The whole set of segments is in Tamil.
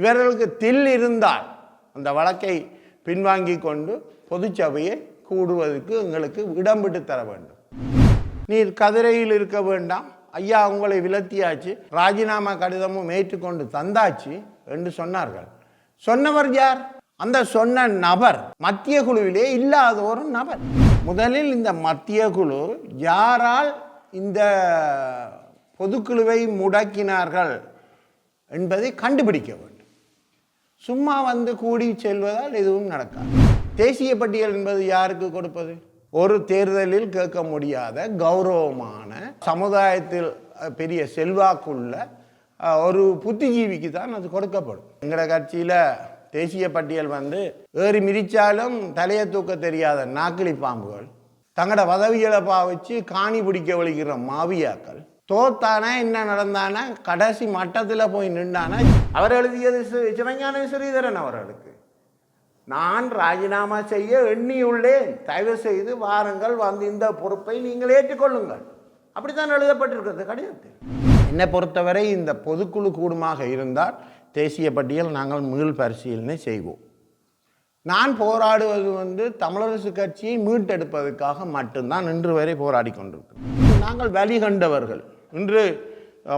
இவர்களுக்கு தில் இருந்தால் அந்த வழக்கை பின்வாங்கி கொண்டு பொதுச்சபையை கூடுவதற்கு எங்களுக்கு இடம் விட்டு தர வேண்டும். நீர் கதிரையில் இருக்க வேண்டாம். ஐயா உங்களை விலத்தியாச்சு ராஜினாமா கடிதமும் ஏற்றுக்கொண்டு தந்தாச்சு என்று சொன்னார்கள். சொன்னவர் யார்? அந்த சொன்ன நபர் மத்திய குழுவிலே இல்லாத ஒரு நபர். முதலில் இந்த மத்திய குழு யாரால் இந்த பொதுக்குழுவை முடக்கினார்கள் என்பதை கண்டுபிடிக்க வேண்டும். சும்மா வந்து கூடி செல்வதால் எதுவும் நடக்காது. தேசிய பட்டியல் என்பது யாருக்கு கொடுப்பது? ஒரு தேர்தலில் கேட்க முடியாத கௌரவமான சமுதாயத்தில் பெரிய செல்வாக்குள்ள ஒரு புத்திஜீவிக்கு தான் அது கொடுக்கப்படும். எங்களோட கட்சியில் தேசிய பட்டியல் வந்து ஏறி மிதிச்சாலும் தலையை தூக்க தெரியாத நாக்கிலி பாம்புகள் தங்களோட பதவிகளை பாவிச்சு காணி பிடிக்க வழிகிற மாவியாக்கள் தோத்தானா என்ன நடந்தானா கடைசி மட்டத்தில் போய் நின்றானா அவர் எழுதியது சிவஞான ஸ்ரீதரன் அவர்களுக்கு. நான் ராஜினாமா செய்ய எண்ணியுள்ளேன். தயவு செய்து வாருங்கள் வந்து இந்த பொறுப்பை நீங்கள் ஏற்றுக்கொள்ளுங்கள். அப்படித்தான் எழுதப்பட்டிருக்கிறது கடிதத்தில். என்னை பொறுத்தவரை இந்த பொதுக்குழு கூடுமாக இருந்தால் தேசிய பட்டியல் நாங்கள் மீள் பரிசீலனை செய்வோம். நான் போராடுவது வந்து தமிழரசு கட்சியை மீட்டெடுப்பதற்காக மட்டும்தான் இன்று வரை போராடி கொண்டிருக்கிறோம். நாங்கள் வழி கண்டவர்கள் இன்று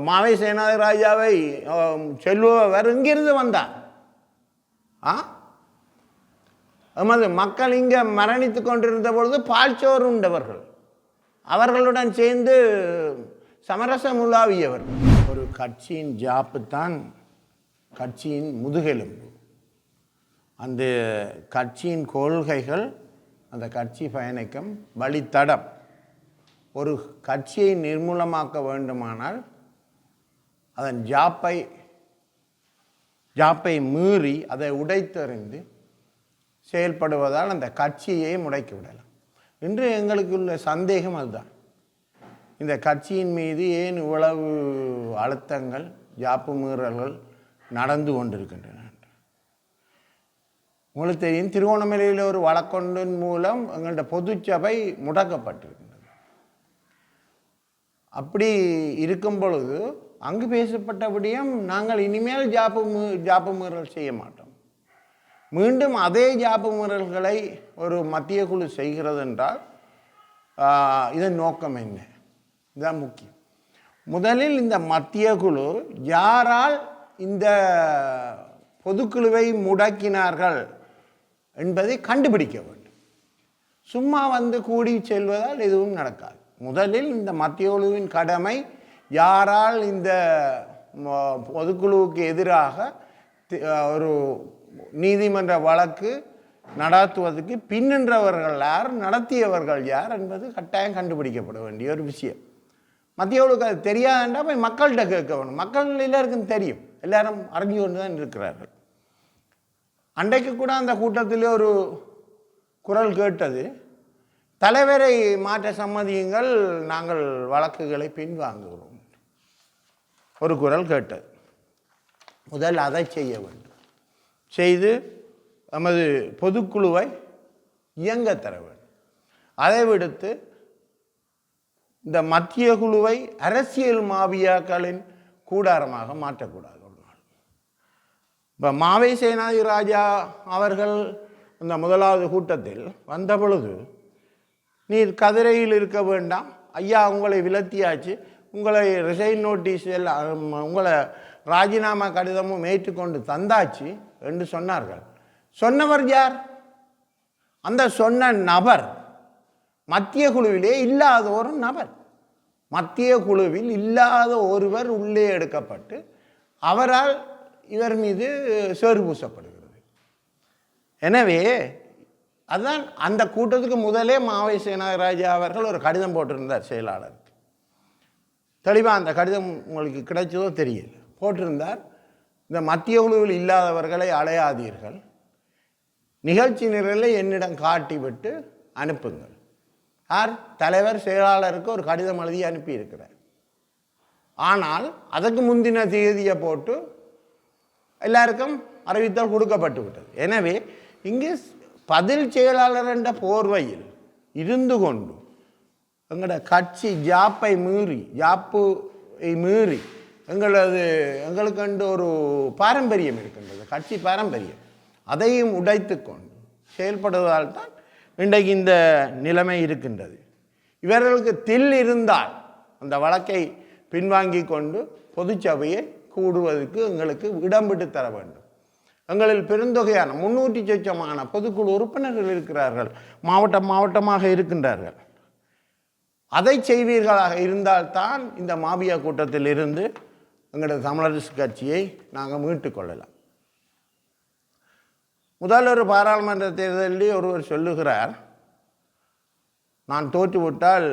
மாவை சேனாதிராஜாவை செல்வர் இங்கிருந்து வந்தார் ஆ? எமது மக்கள் இங்கே மரணித்து கொண்டிருந்த பொழுது பால்சோறு உண்டவர்கள். அவர்களுடன் சேர்ந்து சமரசம் உலாவியவர் ஒரு கட்சியின் ஜாப்பு தான் கட்சியின் முதுகெலும்பு. அந்த கட்சியின் கொள்கைகள் அந்த கட்சி பயணிக்கும் வழித்தடம். ஒரு கட்சியை நிர்மூலமாக்க வேண்டுமானால் அதன் ஜாப்பை ஜாப்பை மீறி அதை உடைத்தெறிந்து செயல்படுவதால் அந்த கட்சியை முடக்கி விடலாம். இன்று எங்களுக்கு உள்ள சந்தேகம் அதுதான். இந்த கட்சியின் மீது ஏன் இவ்வளவு அழுத்தங்கள் ஜாப்பு மீறல்கள் நடந்து கொண்டிருக்கின்றன? உங்களுக்கு தெரியும் திருவோணமலையில் ஒரு வழக்கொன்றின் மூலம் எங்கள்ட பொதுச்சபை முடக்கப்பட்டிருக்கு. அப்படி இருக்கும் பொழுது அங்கு பேசப்பட்டபடியும் நாங்கள் இனிமேல் ஜாப்பு மீ ஜாப்பு மீறல் செய்ய மாட்டோம். மீண்டும் அதே ஜாப்பு மீறல்களை ஒரு மத்திய குழு செய்கிறது என்றால் இதன் நோக்கம் என்ன? இதுதான் முக்கியம். முதலில் இந்த மத்திய குழு யாரால் இந்த பொதுக்குழுவை முடக்கினார்கள் என்பதை கண்டுபிடிக்க வேண்டும். சும்மா வந்து கூடி செல்வதால் எதுவும் நடக்காது. முதலில் இந்த மத்தியோழுவின் கடமை யாரால் இந்த பொதுக்குழுவுக்கு எதிராக ஒரு நீதிமன்ற வழக்கு நடத்துவதற்கு பின்னின்றவர்கள் யார் நடத்தியவர்கள் யார் என்பது கட்டாயம் கண்டுபிடிக்கப்பட வேண்டிய ஒரு விஷயம். மத்தியவளுக்கு அது தெரியாதுன்றா போய் மக்கள்கிட்ட கேட்க வேணும். மக்கள் எல்லாருக்கும் தெரியும். எல்லாரும் அறிஞ்சு கொண்டு தான் இருக்கிறார்கள். அன்றைக்கு கூட அந்த கூட்டத்தில் ஒரு குரல் கேட்டது. தலைவரை மாற்ற சம்மதியுங்கள் நாங்கள் வழக்குகளை பின்வாங்குகிறோம். ஒரு குரல் கேட்டது. முதல் அதை செய்ய வேண்டும். செய்து நமது பொதுக்குழுவை இயங்க தர வேண்டும். அதை விடுத்து இந்த மத்திய குழுவை அரசியல் மாவியாக்களின் கூடாரமாக மாற்றக்கூடாது இப்போ மாவை சேனாதி ராஜா அவர்கள் இந்த முதலாவது கூட்டத்தில் வந்த பொழுது நீர் கதிரையில் இருக்க வேண்டாம். ஐயா உங்களை விலத்தியாச்சு. உங்களை ரிசைன் நோட்டீஸ் எல்லாம் உங்களை ராஜினாமா கடிதமும் ஏற்றுக்கொண்டு தந்தாச்சு என்று சொன்னார்கள். சொன்னவர் யார்? அந்த சொன்ன நபர் மத்திய குழுவிலே இல்லாத ஒரு நபர். மத்திய குழுவில் இல்லாத ஒருவர் உள்ளே எடுக்கப்பட்டு அவரால் இவர் மீது சேறு பூசப்படுகிறது. எனவே அதுதான் அந்த கூட்டத்துக்கு முதலே மாவை சேனாராஜா அவர்கள் ஒரு கடிதம் போட்டிருந்தார் செயலாளருக்கு தெளிவாக அந்த கடிதம் உங்களுக்கு கிடைச்சதோ தெரியல. போட்டிருந்தார் இந்த மத்திய குழுவில் இல்லாதவர்களை அலையாதீர்கள் நிகழ்ச்சி நிரலை என்னிடம் காட்டிவிட்டு அனுப்புங்கள். யார்? தலைவர் செயலாளருக்கு ஒரு கடிதம் எழுதி அனுப்பியிருக்கிறார். ஆனால் அதற்கு முந்தின தேதியை போட்டு எல்லாருக்கும் அறிவித்தல் கொடுக்கப்பட்டு விட்டது எனவே இங்கே பதில் செயலாளர் என்ற போர்வையில் இருந்து கொண்டு எங்களோட கட்சி ஜாப்பை மீறி ஜாப்பை மீறி எங்களது எங்களுக்கென்று ஒரு பாரம்பரியம் இருக்கின்றது கட்சி பாரம்பரியம். அதையும் உடைத்து கொண்டு செயல்படுவதால் தான் இன்றைக்கு இந்த நிலைமை இருக்கின்றது. இவர்களுக்கு தில் இருந்தால் அந்த வழக்கை பின்வாங்கி கொண்டு பொதுச்சபையை கூடுவதற்கு எங்களுக்கு இடம் விட்டு தர வேண்டும். எங்களில் பெருந்தொகையான முன்னூற்றி சொச்சமான பொதுக்குழு உறுப்பினர்கள் இருக்கிறார்கள். மாவட்டம் மாவட்டமாக இருக்கின்றார்கள். அதை செய்வீர்களாக இருந்தால்தான் இந்த மாபியா கூட்டத்தில் இருந்து எங்களது தமிழரசு கட்சியை நாங்கள் மீட்டுக் கொள்ளலாம். முதல் ஒரு பாராளுமன்ற தேர்தலில் ஒருவர் சொல்லுகிறார் நான் தோற்றுவிட்டால்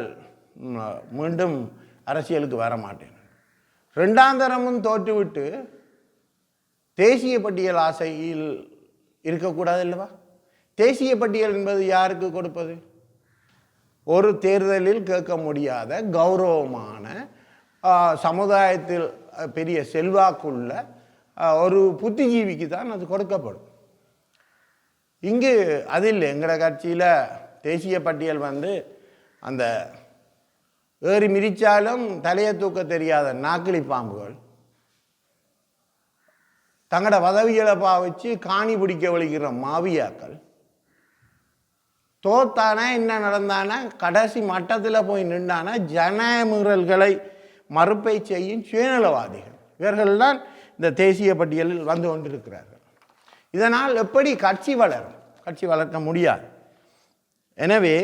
மீண்டும் அரசியலுக்கு வர மாட்டேன் ரெண்டாம் தரமும் தோற்றுவிட்டு தேசிய பட்டியல் ஆசையில் இருக்கக்கூடாது அல்லவா? தேசிய பட்டியல் என்பது யாருக்கு கொடுப்பது? ஒரு தேர்தலில் கேட்க முடியாத கௌரவமான சமுதாயத்தில் பெரிய செல்வாக்குள்ள ஒரு புத்திஜீவிக்கு தான் அது கொடுக்கப்படும். இங்கு அது இல்லை எங்களோட கட்சியில் தேசிய பட்டியல் வந்து அந்த ஏறி மிதித்தாலும் தலையை தூக்க தெரியாத நாக்கிலி பாம்புகள் தங்களோட பதவிகளை பாவிச்சு காணி பிடிக்க வலிக்கிற மாவியாக்கள் தோத்தானா என்ன நடந்தானா கடைசி மட்டத்தில் போய் நின்றானா ஜனநாயக மறுப்பை செய்யும் சுயநலவாதிகள். இவர்கள்தான் இந்த தேசிய பட்டியலில் வந்து கொண்டிருக்கிறார்கள். இதனால் எப்படி கட்சி வளரும்? கட்சி வளர்க்க முடியாது. எனவே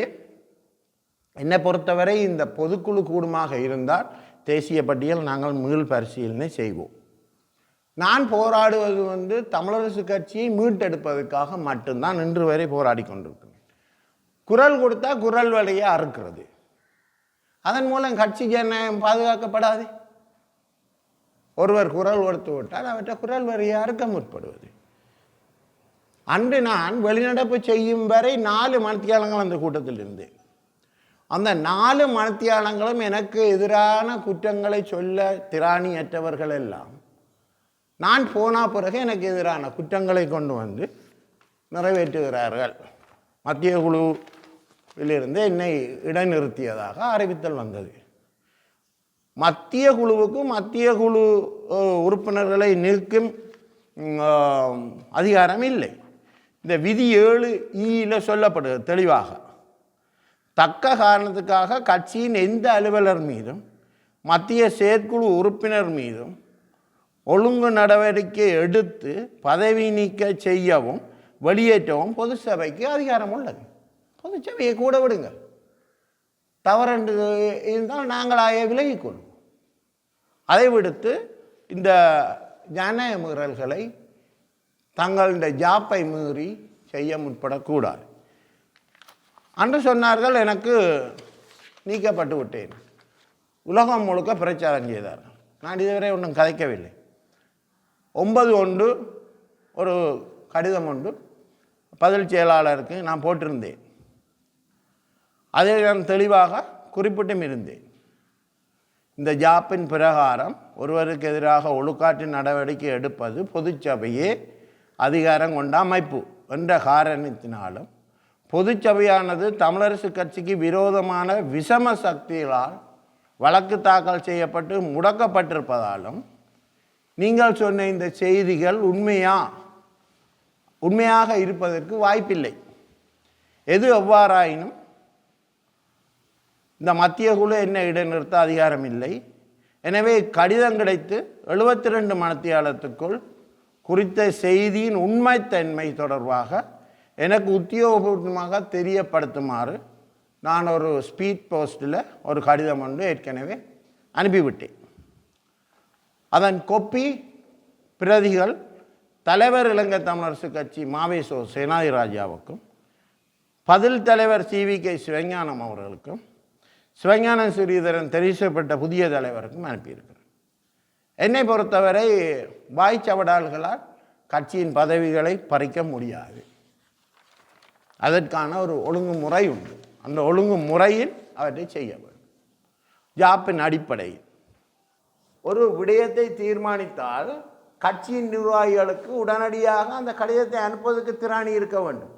என்னை பொறுத்தவரை இந்த பொதுக்குழு கூடுமாக இருந்தால் தேசிய பட்டியல் நாங்கள் மீள் பரிசீலனை செய்வோம். நான் போராடுவது வந்து தமிழரசு கட்சியை மீட்டெடுப்பதற்காக மட்டும்தான் இன்று வரை போராடி கொண்டிருக்கிறேன். குரல் கொடுத்தா குரல் வழியை அறுக்கிறது. அதன் மூலம் கட்சி ஜனநாயகம் பாதுகாக்கப்படாது? ஒருவர் குரல் கொடுத்து விட்டால் அவற்றை குரல் வரியை அறுக்க முற்படுவது. அன்று நான் வெளிநடப்பு செய்யும் வரை நாலு மனத்தியாளங்கள் அந்த கூட்டத்தில் இருந்தேன். அந்த நாலு மனத்தியாளங்களும் எனக்கு எதிரான குற்றங்களை சொல்ல திராணியற்றவர்கள் எல்லாம் நான் போனால் பிறகு எனக்கு எதிரான குற்றங்களை கொண்டு வந்து நிறைவேற்றுகிறார்கள். மத்திய குழுவிலிருந்து என்னை இடைநிறுத்தியதாக அறிவித்தல் வந்தது. மத்திய குழுவுக்கும் மத்திய குழு உறுப்பினர்களை நிற்கும் அதிகாரம் இல்லை. இந்த விதி ஏழு ஈயில் சொல்லப்படுது தெளிவாக. தக்க காரணத்துக்காக கட்சியின் எந்த அலுவலர் மீதும் மத்திய செயற்குழு உறுப்பினர் மீதும் ஒழுங்கு நடவடிக்கை எடுத்து பதவி நீக்க செய்யவும் வெளியேற்றவும் பொது சபைக்கு அதிகாரம் உள்ளது. பொது சபையை கூட விடுங்க. தவறென்று இருந்தால் நாங்களாக விலகிக்கொள்வோம். அதை விடுத்து இந்த ஜனநாயக மீறல்களை தங்களுடைய ஜாப்பை மீறி செய்ய முற்படக்கூடாது. அன்று சொன்னார்கள் எனக்கு நீக்கப்பட்டு விட்டேன். உலகம் முழுக்க பிரச்சாரம் செய்தார் நான் இதுவரை ஒன்றும் கதைக்கவில்லை. ஒன்பது ஒன்று ஒரு கடிதம் ஒன்று பதில் செயலாளருக்கு நான் போட்டிருந்தேன். அதில் நான் தெளிவாக குறிப்பிட்டும் இருந்தேன். இந்த ஜாப்பின் பிரகாரம் ஒருவருக்கு எதிராக ஒழுக்காற்று நடவடிக்கை எடுப்பது பொதுச்சபையே அதிகாரம் கொண்ட அமைப்பு என்ற காரணத்தினாலும் பொதுச்சபையானது தமிழரசு கட்சிக்கு விரோதமான விஷம சக்திகளால் வழக்கு தாக்கல் செய்யப்பட்டு முடக்கப்பட்டிருப்பதாலும் நீங்கள் சொன்ன இந்த செய்திகள் உண்மையா? உண்மையாக இருப்பதற்கு வாய்ப்பில்லை. எது எவ்வாறாயினும் இந்த மத்திய குழு என்ன இடைநிறுத்த அதிகாரம் இல்லை எனவே கடிதம் கிடைத்து எழுபத்தி ரெண்டு மணத்தியாலத்துக்குள் குறித்த செய்தியின் உண்மைத்தன்மை தொடர்பாக எனக்கு உத்தியோகபூர்வமாக தெரியப்படுத்துமாறு நான் ஒரு ஸ்பீட் போஸ்ட்டில் ஒரு கடிதம் ஒன்று ஏற்கனவே அனுப்பிவிட்டேன். அதன் கொப்பி பிரதிகள் தலைவர் இலங்கை தமிழரசு கட்சி மாவேசோ சேனாதிராஜாவுக்கும் பதில் தலைவர் சிவி கே சிவஞானம் அவர்களுக்கும் சிவஞானம் ஸ்ரீதரன் தெரிவிக்கப்பட்ட புதிய தலைவருக்கும் அனுப்பியிருக்கிறேன் என்னை பொறுத்தவரை வாய்ச்சவடால்களால் கட்சியின் பதவிகளை பறிக்க முடியாது. அதற்கான ஒரு ஒழுங்குமுறை உண்டு. அந்த ஒழுங்குமுறையில் அவற்றை செய்ய வேண்டும். ஜாப்பின் அடிப்படையில். ஒரு விடயத்தை தீர்மானித்தால் கட்சியின் நிர்வாகிகளுக்கு உடனடியாக அந்த கடிதத்தை அனுப்புவதற்கு திராணி இருக்க வேண்டும்.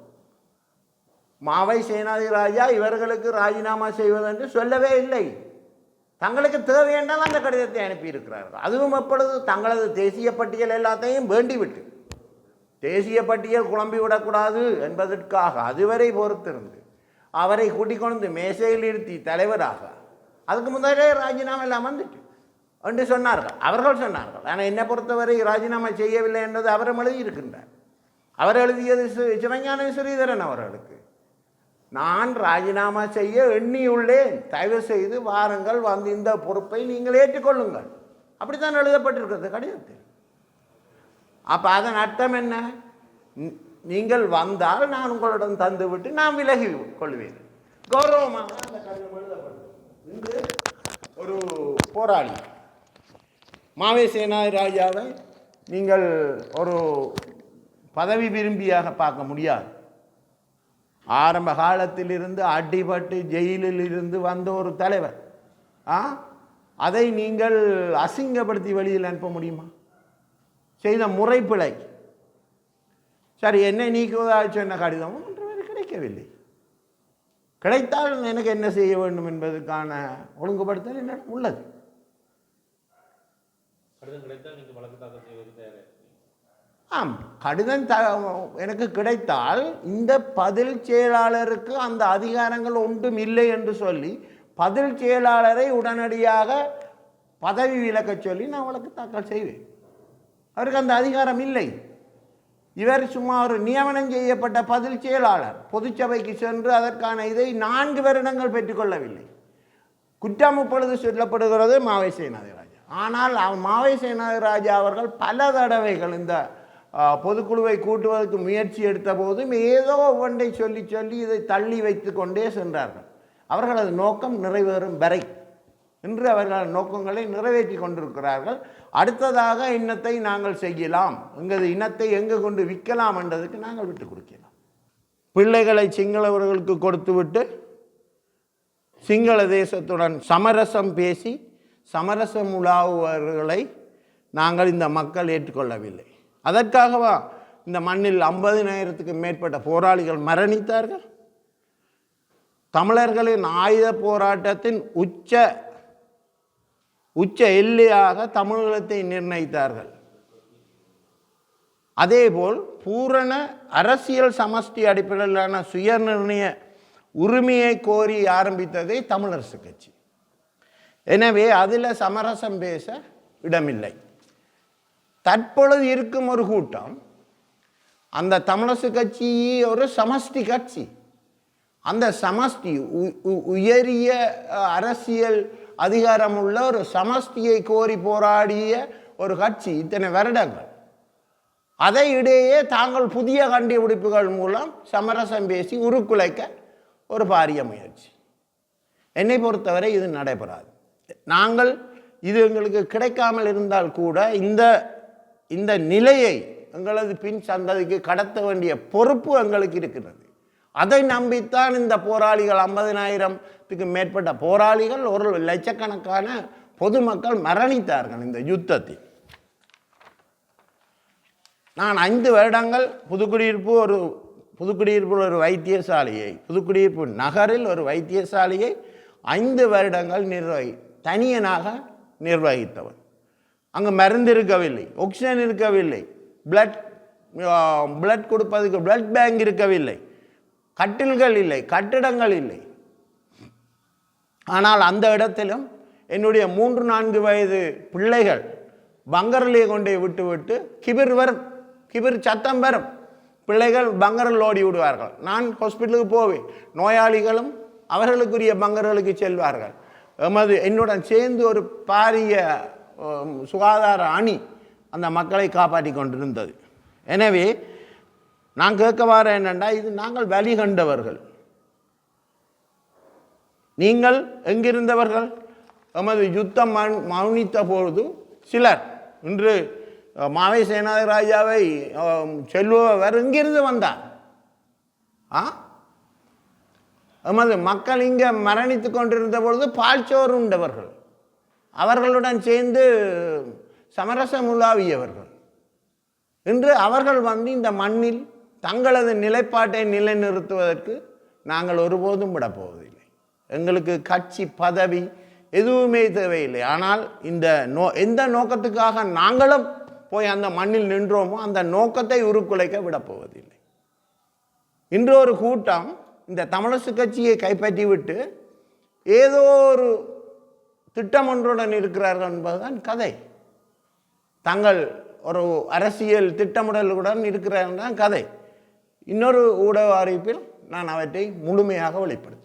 மாவை சேனாதி ராஜா இவர்களுக்கு ராஜினாமா செய்வதென்று சொல்லவே இல்லை. தங்களுக்கு தேவையென்றால் அந்த கடிதத்தை அனுப்பியிருக்கிறார்கள். அதுவும் எப்பொழுது? தங்களது தேசிய பட்டியல் எல்லாத்தையும் வேண்டிவிட்டு. தேசிய பட்டியல் குழம்பி விடக்கூடாது என்பதற்காக அதுவரை பொறுத்திருந்து அவரை கூட்டிக் கொண்டு மேசையில் இருத்தி தலைவராக அதுக்கு முதலே ராஜினாமா எல்லாம் வந்துட்டு. என்று சொன்னார்கள். அவர்கள் சொன்னார்கள். ஆனால் என்னை பொறுத்தவரை ராஜினாமா செய்யவில்லை என்றது அவரும் எழுதியிருக்கின்றார். அவர் எழுதியது சிவஞான ஸ்ரீதரன் அவர்களுக்கு. நான் ராஜினாமா செய்ய எண்ணியுள்ளேன். தயவு செய்து வாருங்கள் வந்து இந்த பொறுப்பை நீங்கள் ஏற்றுக்கொள்ளுங்கள். அப்படித்தான் எழுதப்பட்டிருக்கிறது கடிதத்தில். அப்போ அதன் அர்த்தம் என்ன? நீங்கள் வந்தால் நான் உங்களிடம் தந்துவிட்டு நான் விலகி கொள்வேன். கௌரவமாக அந்த கடிதம் எழுதப்பட்டது. இன்று ஒரு போராளி மாவேசேனா ராஜாவை நீங்கள் ஒரு பதவி விரும்பியாக பார்க்க முடியாது. ஆரம்ப காலத்திலிருந்து அடிபட்டு ஜெயிலில் இருந்து வந்த ஒரு தலைவர். ஆ? அதை நீங்கள் அசிங்கப்படுத்தி வெளியில் அனுப்ப முடியுமா? செய்த முறைப்பிழை. சரி என்னை நீக்குவதாக சொன்ன கடிதமும் ஒன்றுமே கிடைக்கவில்லை. கிடைத்தால் எனக்கு என்ன செய்ய வேண்டும் என்பதற்கான ஒழுங்குபடுத்தல் என்ன உள்ளது. கடிதம் கிடைத்தால் நீங்கள் வழக்கு தாக்கல் ஆம் கடிதம் த எனக்கு கிடைத்தால் இந்த பதில் செயலாளருக்கு அந்த அதிகாரங்கள் ஒன்றும் இல்லை என்று சொல்லி பதில் செயலாளரை உடனடியாக பதவி விலக்கச் சொல்லி நான் வழக்கு தாக்கல் செய்வேன். அவருக்கு அந்த அதிகாரம் இல்லை. இவர் சும்மா ஒரு நியமனம் செய்யப்பட்ட பதில் செயலாளர் பொதுச்சபைக்கு சென்று அதற்கான இதை நான்கு வருடங்கள் பெற்றுக்கொள்ளவில்லை. குற்றம் இப்பொழுது சொல்லப்படுகிறது மாவை சேனாதிராஜா ஆனால் அவ- மாவை அவர்கள் பல தடவைகள் இந்த பொதுக்குழுவை கூட்டுவதற்கு முயற்சி எடுத்த போதும் ஏதோ ஒன்றை சொல்லி சொல்லி இதை தள்ளி வைத்து கொண்டே சென்றார்கள். அவர்களது நோக்கம் நிறைவேறும் வரை இன்று அவர்களது நோக்கங்களை நிறைவேற்றி கொண்டிருக்கிறார்கள். அடுத்ததாக இன்னத்தை நாங்கள் செய்யலாம். எங்களது இனத்தை எங்கு கொண்டு விற்கலாம் என்றதுக்கு நாங்கள் விட்டு கொடுக்கலாம். பிள்ளைகளை சிங்களவர்களுக்கு கொடுத்துவிட்டு சிங்கள தேசத்துடன் சமரசம் பேசி சமரசம் உலாவுவர்களை நாங்கள் இந்த மக்கள் ஏற்றுக்கொள்ளவில்லை. அதற்காகவா இந்த மண்ணில் ஐம்பதினாயிரத்துக்கு மேற்பட்ட போராளிகள் மரணித்தார்கள்? தமிழர்களின் ஆயுத போராட்டத்தின் உச்ச உச்ச எல்லையாக தமிழகத்தை நிர்ணயித்தார்கள். அதேபோல் பூரண அரசியல் சமஷ்டி அடிப்படையிலான சுயநிர்ணய உரிமையை கோரி ஆரம்பித்ததே தமிழரசு கட்சி. எனவே அதில் சமரசம் பேச இடமில்லை. தற்பொழுது இருக்கும் ஒரு கூட்டம் அந்த தமிழசு கட்சி ஒரு சமஷ்டி கட்சி. அந்த சமஷ்டி உ- உ- உயரிய அரசியல் அரசியல் அதிகாரமுள்ள ஒரு சமஷ்டியை கோரி போராடிய ஒரு கட்சி இத்தனை வருடங்கள். அதை இடையே தாங்கள் புதிய கண்டுபிடிப்புகள் மூலம் சமரசம் பேசி உருக்குலைக்க ஒரு பாரிய முயற்சி. என்னை பொறுத்தவரை இது நடைபெறாது. நாங்கள் இது எங்களுக்கு கிடைக்காமல் இருந்தால் கூட இந்த இந்த நிலையை எங்களது பின் சந்ததிக்கு கடத்த வேண்டிய பொறுப்பு எங்களுக்கு இருக்கிறது. அதை நம்பித்தான் இந்த போராளிகள் ஐம்பதினாயிரத்துக்கு மேற்பட்ட போராளிகள் ஒரு லட்சக்கணக்கான பொதுமக்கள் மரணித்தார்கள் இந்த யுத்தத்தில். நான் ஐந்து வருடங்கள் புதுக்குடியிருப்பு ஒரு புதுக்குடியிருப்பில் ஒரு வைத்தியசாலையை புதுக்குடியிருப்பு நகரில் ஒரு வைத்தியசாலையை ஐந்து வருடங்கள் நிர்வகி தனியனாக நிர்வகித்தவன். அங்கே மருந்து இருக்கவில்லை ஆக்சிஜன் இருக்கவில்லை பிளட் பிளட் கொடுப்பதற்கு பிளட் பேங்க் இருக்கவில்லை. கட்டில்கள் இல்லை கட்டிடங்கள் இல்லை. ஆனால் அந்த இடத்திலும் என்னுடைய மூன்று நான்கு வயது பிள்ளைகள் பங்கரிலே கொண்டே விட்டுவிட்டு கிபிர் வரும் கிபிர் சத்தம் வரும். பிள்ளைகள் பங்கரில் ஓடி விடுவார்கள். நான் ஹாஸ்பிட்டலுக்கு போவேன். நோயாளிகளும் அவர்களுக்குரிய பங்கர்களுக்கு செல்வார்கள். எமது என்னுடன் சேர்ந்து ஒரு பாரிய சுகாதார அணி அந்த மக்களை காப்பாற்றி கொண்டிருந்தது. எனவே நான் கேட்க வர என்னென்னா இது நாங்கள் வழி கண்டவர்கள். நீங்கள் எங்கிருந்தவர்கள்? எமது யுத்தம் மௌ- மௌனித்த பொழுது சிலர் இன்று மாவை சேனாதிராஜாவை செல்பவர் இங்கிருந்து வந்தார்? ஆ? எமது மக்கள் இங்கே மரணித்து கொண்டிருந்த பொழுது பால்சோறு உண்டவர்கள். அவர்களுடன் சேர்ந்து சமரசம் உலாவியவர்கள் இன்று அவர்கள் வந்து இந்த மண்ணில் தங்களது நிலைப்பாட்டை நிலைநிறுத்துவதற்கு நாங்கள் ஒருபோதும் விடப்போவதில்லை எங்களுக்கு கட்சி பதவி எதுவுமே தேவையில்லை. ஆனால் இந்த நோ எந்த நோக்கத்துக்காக நாங்களும் போய் அந்த மண்ணில் நின்றோமோ அந்த நோக்கத்தை உருக்குலைக்க விடப்போவதில்லை இன்று ஒரு கூட்டம் இந்த தமிழரசு கட்சியை கைப்பற்றி விட்டு ஏதோ ஒரு திட்டம் ஒன்றுடன் இருக்கிறார்கள் என்பதுதான் கதை. தங்கள் ஒரு அரசியல் திட்டமிடலுடன் இருக்கிறார்கள் தான் கதை. இன்னொரு ஊடக அறிவிப்பில் நான் அவற்றை முழுமையாக வெளிப்படுத்துகிறேன்.